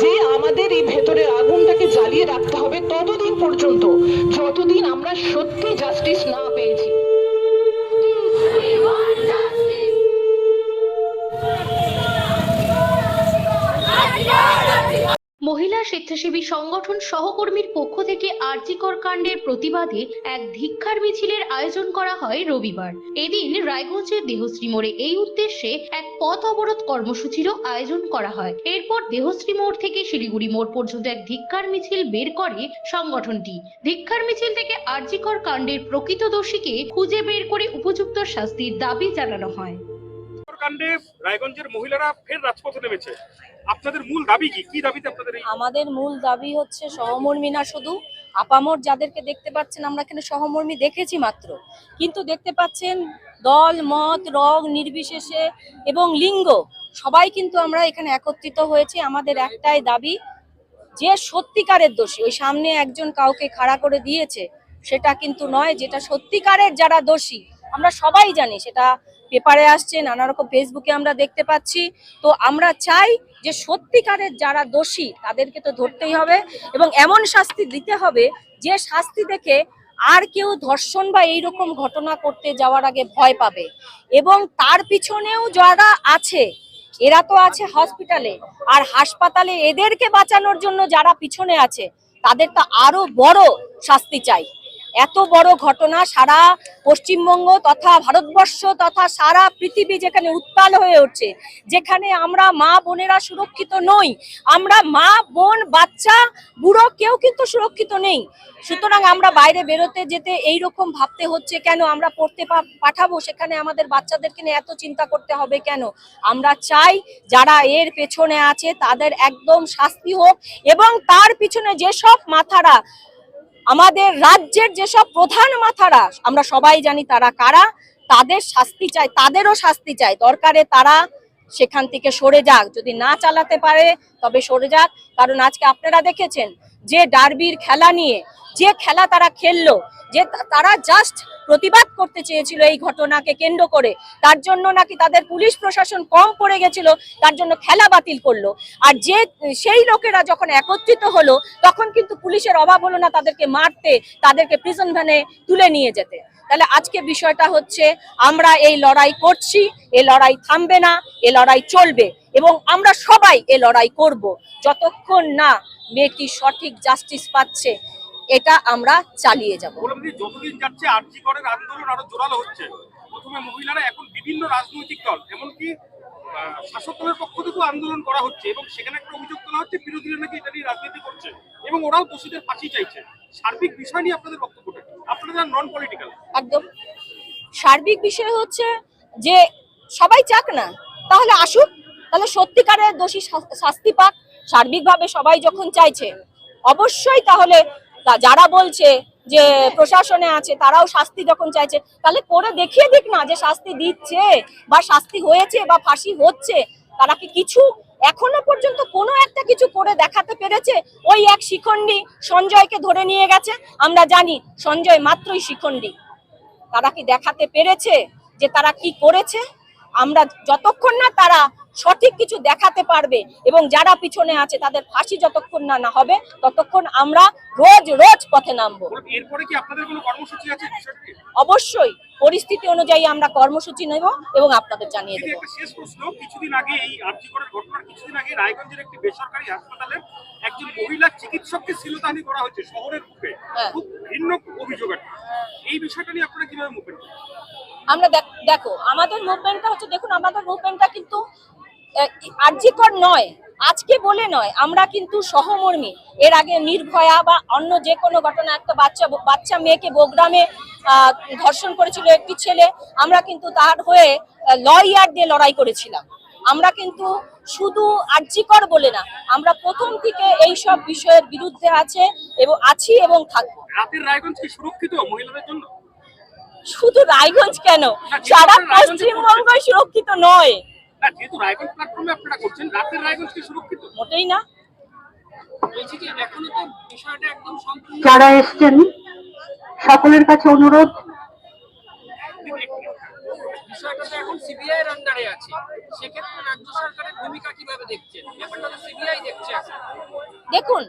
যে আমাদের এই ভেতরের আগুনটাকে জ্বালিয়ে রাখতে হবে ততদিন পর্যন্ত, যতদিন আমরা সত্যি জাস্টিস না পেয়েছি। মহিলা স্বেচ্ছাসেবী সংগঠন সহকর্মীর পক্ষ থেকে আরজিকর কাণ্ডের প্রতিবাদে এক ধিক্ষার মিছিলের আয়োজন করা হয় রবিবার। এদিন রায়গঞ্জের দেহশ্রী মোড়ে এই উদ্দেশ্যে এক পথ অবরোধ কর্মসূচিরও আয়োজন করা হয়। এরপর দেহশ্রী মোড় থেকে শিলিগুড়ি মোড় পর্যন্ত এক ধিক্ষার মিছিল বের করে সংগঠনটি। ধিক্ষার মিছিল থেকে আরজিকর কাণ্ডের প্রকৃত দোষীকে খুঁজে বের করে উপযুক্ত শাস্তির দাবি জানানো হয়। রায়গঞ্জের মহিলারা ফের রাজপথে নেমেছে। আপনাদের মূল দাবি কি? কি দাবিতে আপনাদের আমাদের মূল দাবি হচ্ছে সহমর্মী না শুধু, আপামর যাদেরকে দেখতে পাচ্ছেন, আমরা এখানে সহমর্মী দেখেছি মাত্র। কিন্তু দেখতে পাচ্ছেন দল, মত রং নির্বিশেষে এবং লিঙ্গ, সবাই কিন্তু আমরা এখানে একত্রিত হয়েছি। আমাদের একটাই দাবি, যে সত্যিকারের দোষী, ওই সামনে একজন কাউকে খাড়া করে দিয়েছে, সেটা কিন্তু নয়, যেটা সত্যিকারের যারা দোষী আমরা সবাই জানি সেটা পেপারে আসছে, নানা রকম ফেসবুকে আমরা দেখতে পাচ্ছি। তো আমরা চাই যে সত্যিকারের যারা দোষী, তাদেরকে তো ধরতেই হবে এবং এমন শাস্তি দিতে হবে যে শাস্তি দেখে আর কেউ ধর্ষণ বা এইরকম ঘটনা করতে যাওয়ার আগে ভয় পাবে। এবং তার পিছনেও যারা আছে, এরা তো আছে হসপিটালে আর হাসপাতালে এদেরকে বাঁচানোর জন্য যারা পিছনে আছে, তাদের তো আরও বড় শাস্তি চাই। এত বড় ঘটনা সারা পশ্চিমবঙ্গ তথা ভারতবর্ষ তথা সারা পৃথিবী যেখানে উত্তাল হয়ে উঠছে, যেখানে আমরা মা বোনেরা সুরক্ষিত নই, আমরা মা বোন বাচ্চা বুড়ো কেউ কিন্তু সুরক্ষিত নেই। সুতরাং আমরা বাইরে বেরোতে যেতে এই রকম ভাবতে হচ্ছে কেন? আমরা পড়তে পাঠাবো সেখানে আমাদের বাচ্চাদেরকে নিয়ে এত চিন্তা করতে হবে কেন? আমরা চাই যারা এর পেছনে আছে তাদের একদম শাস্তি হোক এবং তার পিছনে যেসব মাথারা আমাদের রাজ্যের যেসব প্রধান মাথারা, আমরা সবাই জানি তারা কারা, তাদের শাস্তি চাই, তাদেরও শাস্তি চাই। দরকারে তারা সেখান থেকে সরে যাক। যদি না চালাতে পারে, তবে সরে যাক। কারণ আজকে আপনারা দেখেছেন যে ডার্বির খেলা নিয়ে, যে খেলা তারা খেললো, যে তারা জাস্ট প্রতিবাদ করতে চেয়েছিল এই ঘটনাকে কেন্দ্র করে। তার জন্য নাকি তাদের পুলিশ প্রশাসন কম পড়ে গেছিল, তার জন্য খেলা বাতিল করল। আর যে, সেই লোকেরা যখন একত্রিত হলো, তখন কিন্তু পুলিশের অভাব হলো না তাদেরকে মারতে, তাদেরকে প্রিজন ভ্যানে তুলে নিয়ে যেতে। তাহলে আজকে বিষয়টা হচ্ছে, আমরা এই লড়াই করছি, এ লড়াই থামবে না, এ লড়াই চলবে এবং আমরা সবাই এ লড়াই করব। যতক্ষণ না মেয়েটি সঠিক জাস্টিস পাচ্ছে, এটা আমরা চালিয়ে যাব। যতদিন যাচ্ছে আরজি করের আন্দোলন আরও জোরালো হচ্ছে। প্রথমে মহিলারা, এখন বিভিন্ন রাজনৈতিক দল, এমনকি শাসক দলের পক্ষ থেকেও আন্দোলন করা হচ্ছে এবং সেখানে একটা অভিযোগ তোলা হচ্ছে, বিরোধীরা নাকি এটা নিয়ে রাজনীতি করছে এবং ওরাও দোষীদের ফাঁসি চাইছে। সার্বিক বিষয় নিয়ে আপনাদের বক্তব্যটা? আপনারা নন পলিটিক্যাল একদম। সার্বিক বিষয় হচ্ছে যে সবাই চাক না, তাহলে আসুক, তাহলে সত্যিকারের দোষী শাস্তি পাক। সার্বিকভাবে সবাই যখন চাইছে, অবশ্যই তাহলে যারা বলছে যে প্রশাসনে আছে, তারাও শাস্তি যখন চাইছে, তাহলে করে দেখিয়ে দিক না যে শাস্তি দিচ্ছে বা শাস্তি হয়েছে বা ফাঁসি হচ্ছে। তারা কি কিছু এখনও পর্যন্ত কোনো একটা কিছু করে দেখাতে পেরেছে? ওই এক শিখণ্ডী সঞ্জয়কে ধরে নিয়ে গেছে। আমরা জানি সঞ্জয় মাত্রই শিখণ্ডী। তারা কি দেখাতে পেরেছে যে তারা কি করেছে? আমরা যতক্ষণ না তারা সঠিক কিছু দেখাতে পারবে এবং যারা পিছনে আছে তাদের ফাঁসি যতক্ষণ না না হবে ততক্ষণ আমরা রোজ রোজ পথে নামবো। এরপরে কি আপনাদের কোনো কর্মসূচি আছে অবশ্যই পরিস্থিতি অনুযায়ী আমরা কর্মসূচি নেব এবং আপনাদের জানিয়ে দেবো। শেষ প্রশ্ন কিছুদিন আগে এই ঘটনার কিছুদিন আগে রায়গঞ্জের একটি বেসরকারি হাসপাতালে একজন মহিলা চিকিৎসককে শ্লীলতাহানি করা হয়েছে শহরের বুকে। হ্যাঁ। খুব ভিন্ন অভিযোগ এই বিষয়টা নিয়ে আপনারা কীভাবে মুভমেন্ট আমরা দেখ- আমাদের মুভমেন্টটা হচ্ছে দেখুন আমাদের মুভমেন্টটা কিন্তু আর্যিকর নয় আজকে বলে নয় আমরা কিন্তু সহমর্মী। এর আগে নির্ভয়া বা অন্য যে কোনো ঘটনা একটা বাচ্চা বাচ্চা মেয়েকে বোগ্রামে ধর্ষণ করেছিল একটি ছেলে আমরা কিন্তু তার হয়ে লয়ার দিয়ে লড়াই করেছিলাম। আমরা কিন্তু শুধু আর্যিকর বলে না আমরা প্রথম থেকে এই সব বিষয়ের বিরুদ্ধে আছে এবং আছি এবং থাকব। রাতের রায়গঞ্জ কি সুরক্ষিত মহিলাদের জন্য? শুধু রায়গঞ্জ কেন? সারা পশ্চিমবঙ্গ সুরক্ষিত? নয়। না যেহেতু রায়গঞ্জ প্ল্যাটফর্মে আপনারা করছেন রাতের রায়গঞ্জ কি সুরক্ষিত? মোটেই না। বলছি যে এখনও তো বিষয়টা একদম সম্পূর্ণ যারা এসছেন সকলের কাছে অনুরোধ বিষয়টা তো এখন সিবিআই এর আন্ডারে আছে। সেক্ষেত্রে রাজ্য সরকারের ভূমিকা কীভাবে দেখছেন? ব্যাপারটা তো সিবিআই দেখছে দেখুন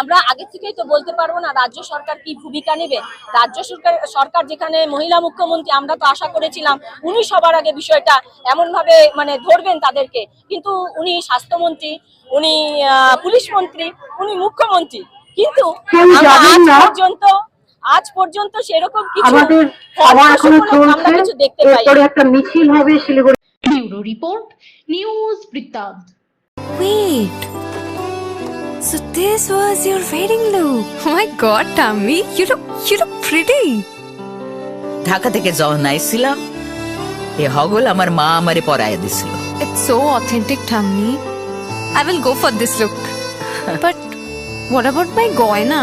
আমরা আগে থেকেই তো বলতে পারব না রাজ্য সরকার কি ভূমিকা নেবে। রাজ্য সরকার সরকার যেখানে মহিলা মুখ্যমন্ত্রী আমরা তো আশা করেছিলাম উনি সবার আগে বিষয়টা এমন ভাবে মানে ধরবেন তাদেরকে। কিন্তু উনি স্বাস্থ্যমন্ত্রী উনি আহ, পুলিশ মন্ত্রী উনি মুখ্যমন্ত্রী। কিন্তু আমরা আজ পর্যন্ত আজ পর্যন্ত সেরকম কিছু আমাদের সভা এখনও ফলপ্রসূ আমরা কিছু দেখতে পাই একটা মিছিল হবে শিলিগুড়ি ব্যুরো রিপোর্ট নিউজ বৃত্তান্ত Wait. So this was your wedding look. Oh my god, Tammy, you look you look pretty. Dhaka থেকে যখন আইছিলাম এ হগল আমার মা আমারে পরায় দিছিল It's so authentic, Tammy. I will go for this look. but what about my goina?